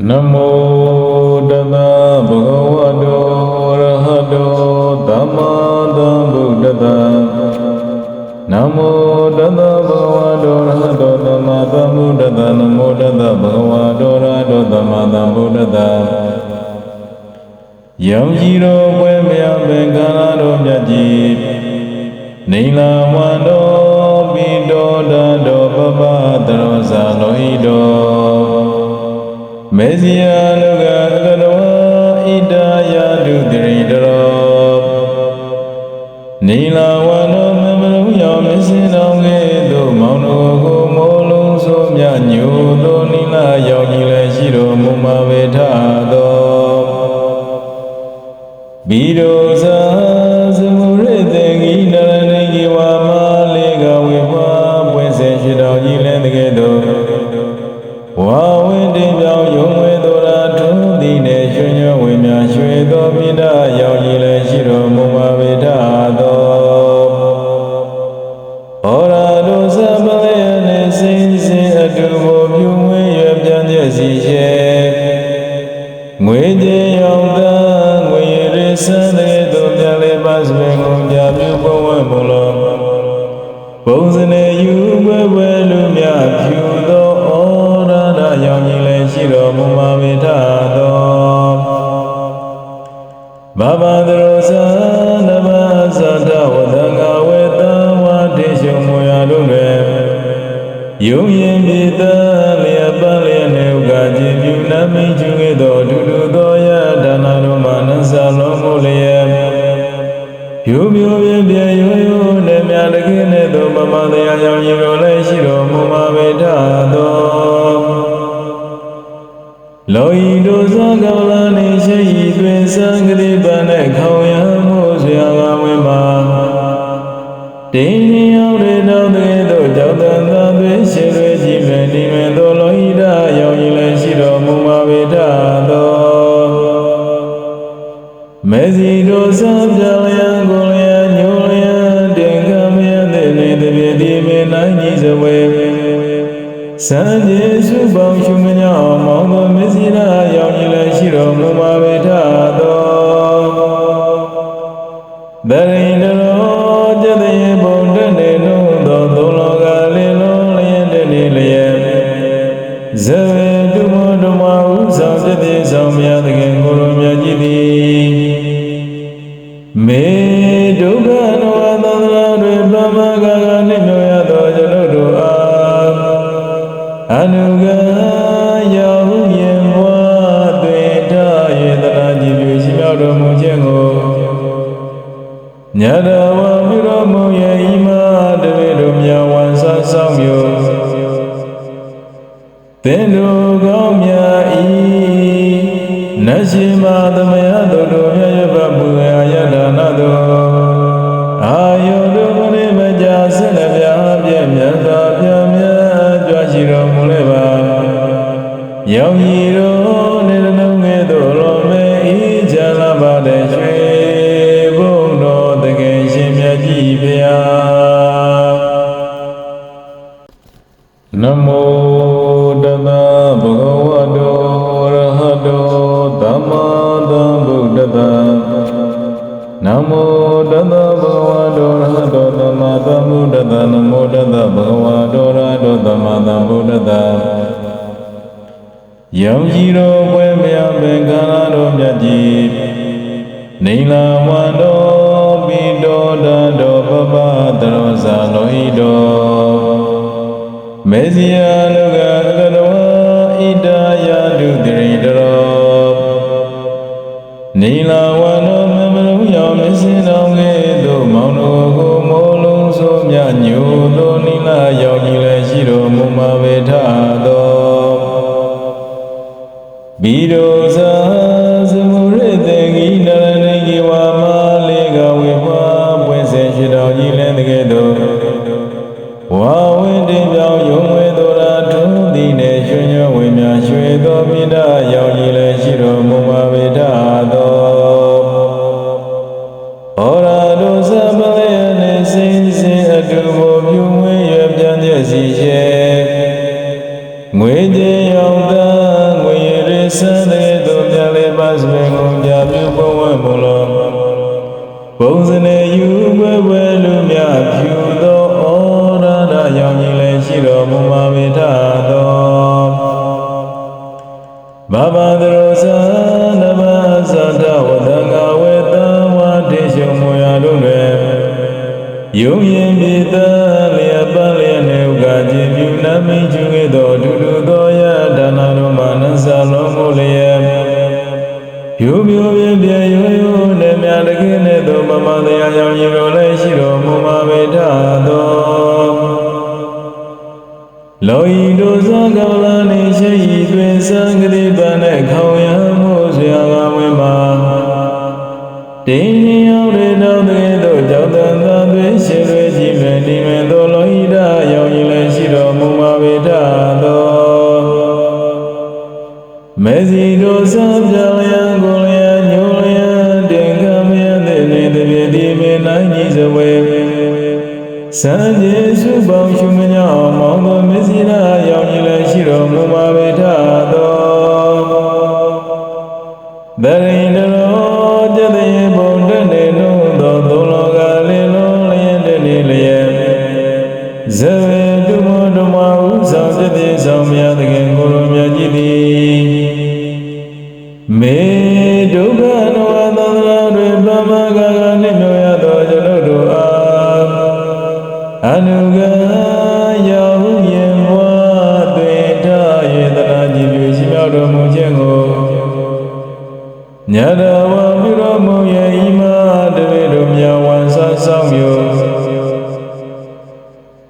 नमो नम। မင်းကျူခဲ့သောဒုလူသောယဒါနာတော်မှနန်းစာလုံးကိုလျက်ယူမျိုးပြပြရိုးရိုးနဲ့မြတကင်းနဲ့သောမမတရားကြောင့်ရေကိုလည်းရှိတော်မူမှာပဲတသောလောဤတို့သောကမ္လာနေရှိဤတွင်စံကတိပန်နဲ့ခေါ လိုင်းကြီးစဝေစံကျေစုပေါင်းရှုမညောင်းမောင်သောမစ္စည်းရာရောင်ကြီးလည်းရှိတော်မူပါဝေထသောဗရိန္ဒရောကျက်တရေဘုံတနေလုံးသောသုံးလောကလေလုံးလျင်တနေလျက်ဇဝေတုမောဓမ္မဥဆောင်ကျက်တိဆောင်မြတ်တခင်ကိုယ် ညတဝမိရမုံယေဤမတပေတို့မြဝံဆဆောင်မြို့သင်တို့ကောင်းမြတ်ဤနရှင်မသမယတို့တို့မြတ်ရပမူရာယတနာတို့အာယုတို့ခရိမကြဆက်လက်ပြပြည့်မြတ်စွာဘုရားမြတ်ကြွရှိတော်မူလေပါယောင်ကြီးတို့ နမောတသဗ္ဗဝတောရဟတောသမ္မာသမ္ဗုဒ္ဓနမောတသဗ္ဗဝတောရဟတောသမ္မာသမ္ဗုဒ္ဓယောင်ကြီးတော်ဘွယ်မြပင်္ဂလာတော်မြတ်ကြီးနေလာဝန္တောပိတောတတော်ပပတရောဇာလောဟိတောမေဇိယလ Biroza ရောင်ကြီးလည်းရှိတော်မူပါဝိထသောဘာဘာဒရောဇာနမသတ္တဝတ္တကဝေတဝါတေရှုံမူရာတို့တွင်ယုံရင်ပိတလျက်ပလျက်နေဥကခြင်းပြုနမိတ်ကျူခဲ့သောအတူတူသောယဒါနာတို့မှာနသလုံးမူလျက်ဖြူဖြူပြည့်ပြည့်ရိုးရိုးနဲ့မြတကင်းနဲ့သောမမတရားရောင်ကြီးတို့လည်းရှိတော်မူမှာပေထသော လောဤတို့သောကမ္လာနေရှိဤတွင်သံဃတိပန်နဲ့ခေါင်ရမှုဆရာကဝင်ပါတင်းညရောက်တဲ့တော့တဲ့တို့ကြောင့်တန်သာတွင်ရှင်တွေကြည်မဲ့ဒီမဲ့သောလောဤဒရောင်ကြီးလည်းရှိတော်မူမှာပေထသောမေစီတို့သံပြောင်းရန်ကိုလျာညိုလျာတင်ကမယတဲ့နေတပြည့်ဒီမေနိုင်ကြီးစဝေစံကျေစုပေါင်းရှုမညောင်းမော င်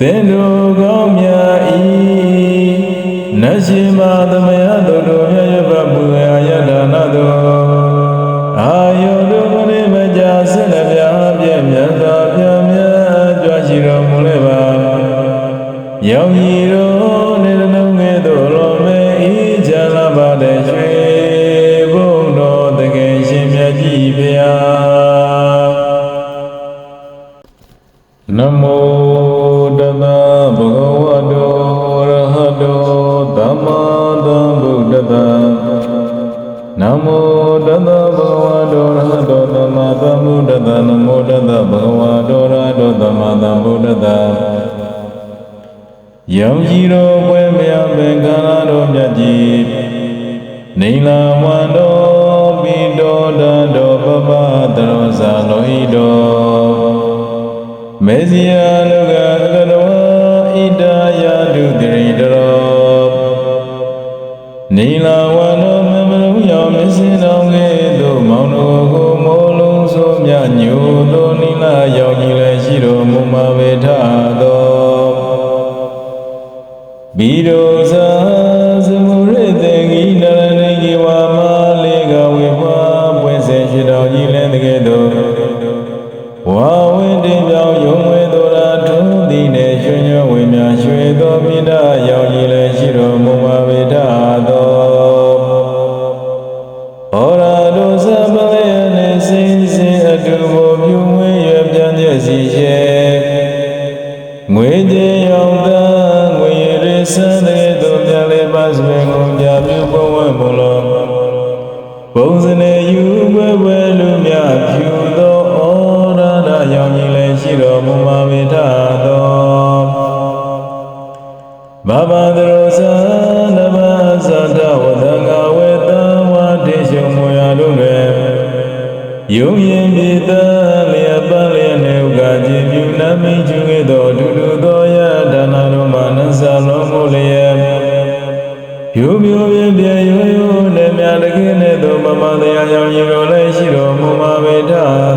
သင်တို့ကောင်းမြတ်ဤနတ်ရှင်မသမယတို့တို့မြတ်ရပတ်ပူရာယတနာတို့အာယုတို့မနေမကြဆက်လက်ပြပြည့်မြတ်စွာဘုရားမြတ်ကြွရှိတော်မူလေပါယောင်ကြီး နမောတသဗုဂဝတောရဟတောသမ္မာသမ္ဗုဒ္ဓတ္တယောင်ကြီးတော်ပွဲမြတ်ပင်ကာလတော်မြတ်ကြီးနေလာဝန္တောပိတောတတော်ပပတရောဇာလောဟိတော်မေဇိယနုကကတဝဣဒာယတုတိရိတရောနေလာ ငွေကြေးရောင်သာငွေရည်စံတဲ့တို့ပြလေးပါစပင်ကိုပြပြုဘဝမလောပုံစံနဲ့ယူဘဝလူမြဖြူသောဩရာဒရောင်ကြီးလည်းရှိတော်မူပါဝိထသောဘာဘာဒရော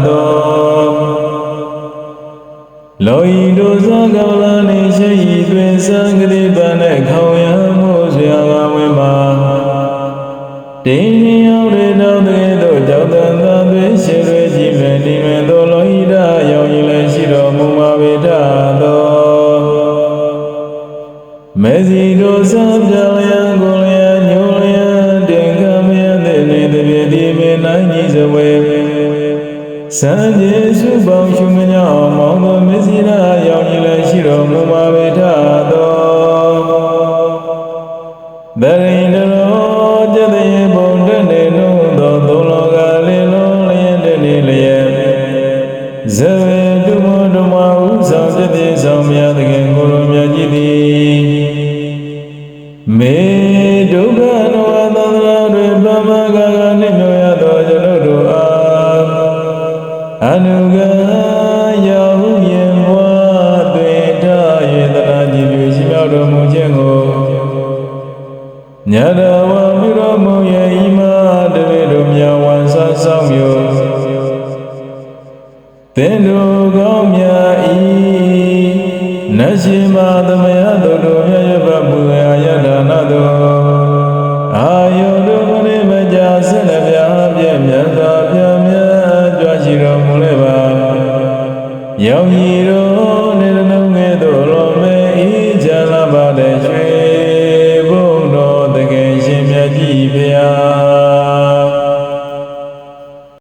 သောလောဤတို့သောကမ္လာနေရှိဤတွင်သံဃတိပန်နဲ့ခေါင်ရမှုဆရာကဝင်ပါတင်းညရောက်တဲ့တော့တဲ့တို့ကြောင့်တန်သာသွေးရှင်တွေကြည်မဲ့ဒီမဲ့သောလောဤဒရောင်ကြီးလည်းရှိတော်မူမှာပေထသောမေစီတို့သံပြောင်းရန်ကို စံကျေစုပေါင်းရှုမညောင်းမောင်သောမေစီရာရောင်ကြီးလည်းရှိတော်မူမှာပေထ